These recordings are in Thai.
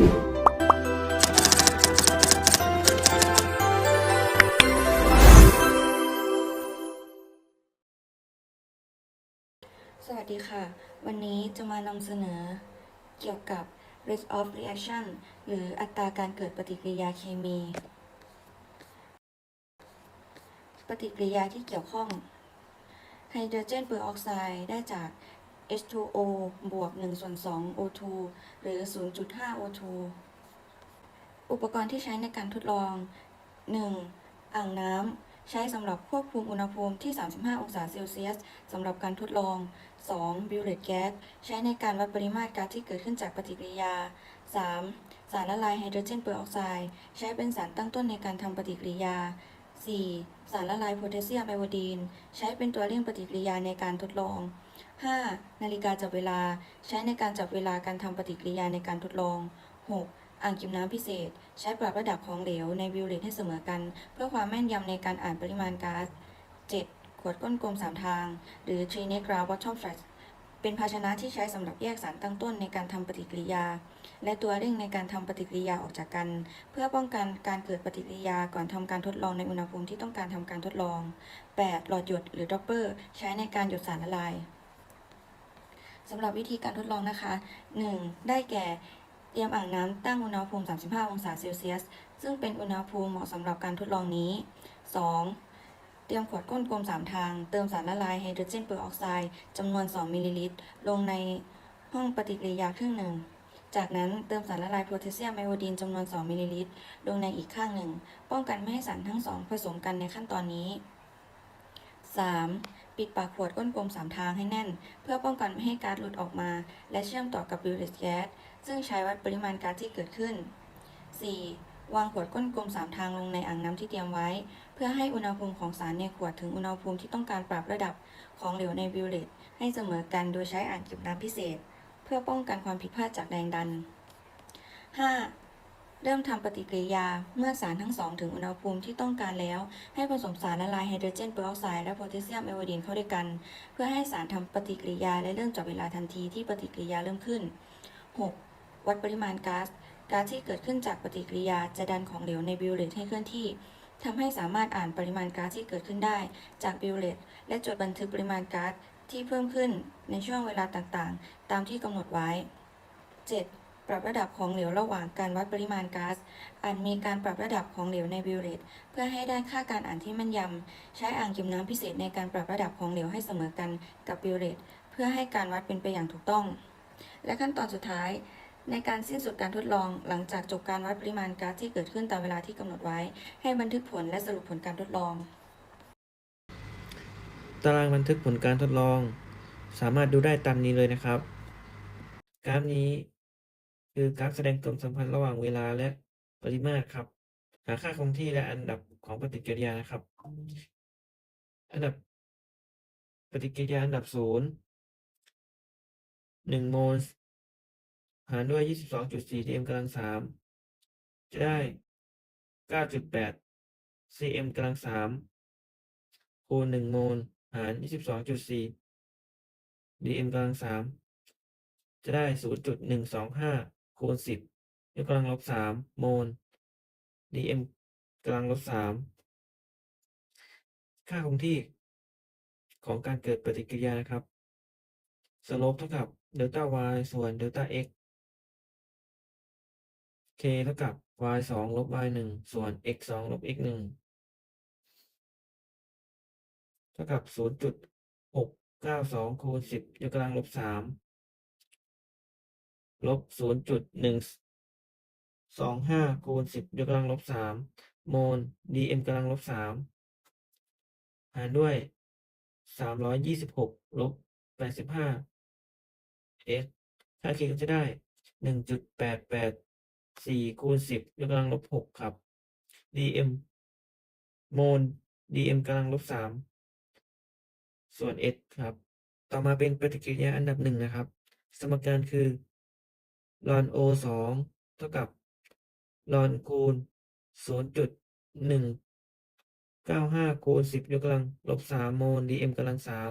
สวัสดีค่ะ วันนี้จะมานำเสนอเกี่ยวกับ rate of reaction หรืออัตราการเกิดปฏิกิริยาเคมี ปฏิกิริยาที่เกี่ยวข้องไฮโดรเจนเปอร์ออกไซด์ได้จาก H2O บวก1ส่วน2 O2 หรือ 0.5 O2 อุปกรณ์ที่ใช้ในการทดลอง 1. อ่างน้ำ ใช้สำหรับควบคุมอุณหภูมิที่ 35 องศาเซลเซียสสำหรับการทดลอง 2. บิวเลตแก๊ส ใช้ในการวัดปริมาตรก๊าซที่เกิดขึ้นจากปฏิกิริยา 3. สารละลายไฮโดรเจนเปอร์ออกไซด์ ใช้เป็นสารตั้งต้นในการทำปฏิกิริยา 4. สารละลายโพแทสเซียมไอโอดีน ใช้เป็นตัวเร่งปฏิกิริยาในการทดลอง 5. นาฬิกาจับเวลา ใช้ในการจับเวลาการทำปฏิกิริยาในการทดลอง 6. อ่างเก็บน้ำพิเศษ ใช้ปรับระดับของเหลวในวิวเลตให้เสมอกัน เพื่อความแม่นยำในการอ่านปริมาณก๊าซ 7. ขวดก้นกลม3ทาง หรือ t r i n e g r a bottom flask เป็นภาชนะที่ใช้สำหรับแยกสารตั้งต้นในการทำปฏิกิริยา และตัวเร่งในการทำปฏิกิริยาออกจากกัน เพื่อป้องกันการเกิดปฏิกิริยาก่อนทำการทดลองในอุณหภูมิที่ต้องการทำการทดลอง 8. หลอดหยดหรือดอปเปอร์ใช้ในการหยดสารละลายสำหรับวิธีการทดลองนะคะ 1. ได้แก่ เตรียมอ่างน้ำตั้งอุณหภูมิ 35 องศาเซลเซียส ซึ่งเป็นอุณหภูมิเหมาะสำหรับการทดลองนี้ 2. เตรียมขวดก้นกลม 3 ทาง เติมสารละลายไฮโดรเจนเปอร์ออกไซด์จำนวน 2 มิลลิลิตร ลงในห้องปฏิกิริยาครึ่งหนึ่ง จากนั้นเติมสารละลายโพแทสเซียมไอโอดีนจำนวน 2 มิลลิลิตร ลงในอีกข้างหนึ่ง ป้องกันไม่ให้สารทั้งสองผสมกันในขั้นตอนนี้ 3. ปิดปากขวดก้นกลม 3 ทางให้แน่น เพื่อป้องกันไม่ให้ก๊าซหลุดออกมา และเชื่อมต่อกับบิวเลตแก๊สซึ่งใช้วัดปริมาณก๊าซที่เกิดขึ้น 4. วางขวดก้นกลม3ทางลงในอ่างน้ำที่เตรียมไว้ เพื่อให้อุณหภูมิของสารในขวดถึงอุณหภูมิที่ต้องการปรับระดับของเหลวในบิวเลตให้เสมอกันโดยใช้อ่างเก็บน้ำพิเศษ เพื่อป้องกันความผิดพลาดจากแรงดัน 5. เริ่มทำปฏิกิริยาเมื่อสารทั้งสองถึงอุณหภูมิที่ต้องการแล้ว ให้ผสมสารละลายไฮโดรเจนเปอร์ออกไซด์และโพแทสเซียมไอโอดีนเข้าด้วยกัน เพื่อให้สารทำปฏิกิริยาและเริ่มจับเวลาทันทีที่ปฏิกิริยาเริ่มขึ้น 6. วัดปริมาณก๊าซ ก๊าซที่เกิดขึ้นจากปฏิกิริยาจะดันของเหลวในบิวเลตให้เคลื่อนที่ทำให้สามารถอ่านปริมาณก๊าซที่เกิดขึ้นได้ จากบิวเลตและจดบันทึกปริมาณก๊าซที่เพิ่มขึ้นในช่วงเวลาต่างๆ ตามที่กำหนดไว้ 7. ปรับระดับของเหลวระหว่างการวัดปริมาณก๊าซอาจมีการปรับระดับของเหลวในบิวเลตเพื่อให้ได้ค่าการอ่านที่แม่นยำ ใช้อ่างเก็บน้ำพิเศษในการปรับระดับของเหลวให้เสมอกันกับบิวเลตเพื่อให้การวัดเป็นไปอย่างถูกต้อง และขั้นตอนสุดท้าย ในการสิ้นสุดการทดลองหลังจากจบการวัดปริมาณก๊าซที่เกิดขึ้นตามเวลาที่กำหนดไว้ ให้บันทึกผลและสรุปผลการทดลอง ตารางบันทึกผลการทดลอง สามารถดูได้ตามนี้เลยนะครับ กราฟนี้ คือกราฟแสดงความสัมพันธ์ระหว่างเวลาและปริมาตรครับ หาค่าคงที่และอันดับของปฏิกิริยานะครับ อันดับปฏิกิริยาอันดับศูนย์หนึ่งโมล หารด้วยยี่สิบสองจุดสี่ทีเอ็มกำลังสามจะได้เก้าจุดแปด cm กำลังสามคูณหนึ่งโมลหารยี่สิบสองจุดสี่ dm กำลังสามจะได้ศูนย์จุดหนึ่งสองห้าคูณสิบยกกำลังลบสามโมล dm กำลังลบสามค่าคงที่ของการเกิดปฏิกิริยานะครับสโลปเท่ากับเดลต้า y ส่วนเดลต้า x k เท่ากับ y สองลบ y หนึ่งส่วน x สองลบ x หนึ่งเท่ากับศูนย์จุดหกเก้าสองคูณสิบยกกำลังลบสามลบศูนย์จุดหนึ่งสองห้าคูณสิบยกกำลังลบสามโมล dm กำลังลบสามหารด้วยสามร้อยยี่สิบหกลบแปดสิบห้า s ค่า k ก็จะได้หนึ่งจุดแปดแปด สี่คูณสิบยกกำลังลบหกครับ dm โมล dm กำลังลบสามส่วน s ครับ ต่อมาเป็นปฏิกิริยาอันดับหนึ่งนะครับ สมการคือ ln o สองเท่ากับ ln คูณศูนย์จุดหนึ่งเก้าห้าคูณสิบยกกำลังลบสามโมล dm กำลังสาม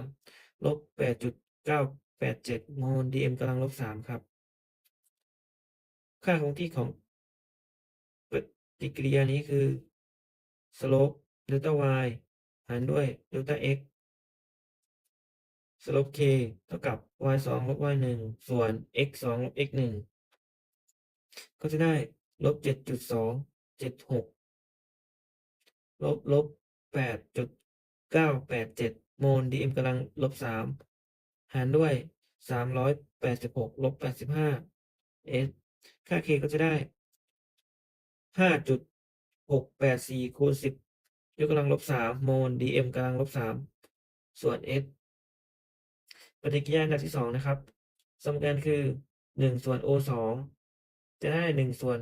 ลบแปดจุดเก้าแปดเจ็ดโมล dm กำลังลบสามครับ ค่าคงที่ของปฏิกิริยานี้คือ slope delta y หารด้วย delta x slope k เท่ากับ y สองลบ y หนึ่งส่วน x สองลบ x หนึ่งก็จะได้ลบเจ็ดจุดสองเจ็ดหกลบลบแปดจุดเก้าแปดเจ็ดโมล dm กำลังลบสามหารด้วยสามร้อยแปดสิบหกลบแปดสิบห้า s ค่า k ก็จะได้ห้าจุดหกแปดสี่คูณสิบยกกำลังลบสามโมล dm กำลังลบสามส่วน s ปฏิกิริยาอันดับที่สองนะครับ สมการคือหนึ่งส่วน o สองจะได้หนึ่งส่วน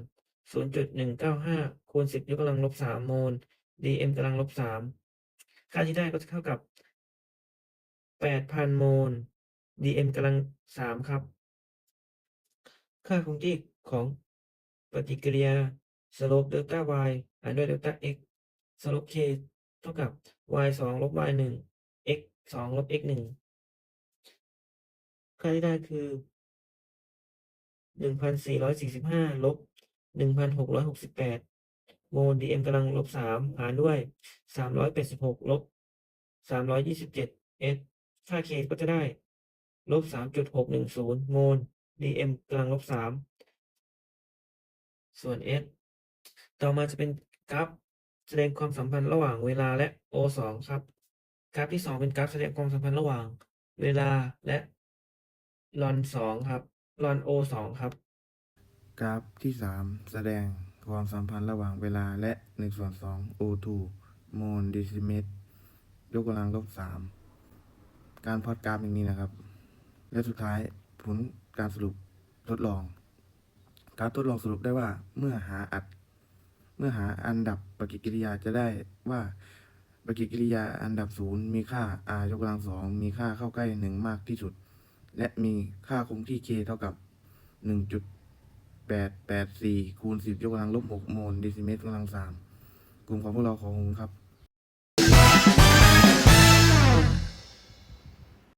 ศูนย์จุดหนึ่งเก้าห้าคูณสิบยกกำลังลบสามโมล dm กำลังลบสามค่าที่ได้ก็จะเท่ากับแปดพันโมล dm กำลังสามครับ ค่าคงที่ ของปฏิกิริยา slope delta y หารด้วย delta x slope k เท่ากับ y สองลบ y หนึ่ง x สองลบ x หนึ่งค่าที่ได้คือหนึ่งพันสี่ร้อยสี่สิบห้าลบหนึ่งพันหกร้อยหกสิบแปดโมล dm กำลังลบสามหารด้วยสามร้อยแปดสิบหกลบสามร้อยยี่สิบเจ็ด s ค่า k ก็จะได้ลบสามจุดหกหนึ่งศูนย์โมล dm กำลังลบสาม ส่วน s ต่อมาจะเป็นกราฟแสดงความสัมพันธ์ระหว่างเวลาและ o สองครับ กราฟที่สองเป็นกราฟแสดงความสัมพันธ์ระหว่าง เวลาและลอนสองครับลอน o สองครับ กราฟที่ 3 แสดงความสัมพันธ์ระหว่างเวลาและ1ส่วน2 O2 โมลเดซิเมตรยกกำลังลบ3การพอตกราฟอย่างนี้นะครับ และสุดท้ายผลการสรุปทดลอง การทดลองสรุปได้ว่าเมื่อหาอัด เมื่อหาอันดับปฏิกิริยาจะได้ว่าปฏิกิริยาอันดับศูนย์มีค่า r ยกกำลังสองมีค่าเข้าใกล้หนึ่งมากที่สุด และมีค่าคงที่ k เท่ากับหนึ่งจุดแปดแปดสี่คูณสิบยกกำลังลบหกโมลเดซิเมตรกำลังสามกลุ่มของพวกเราขอขอบคุณครับ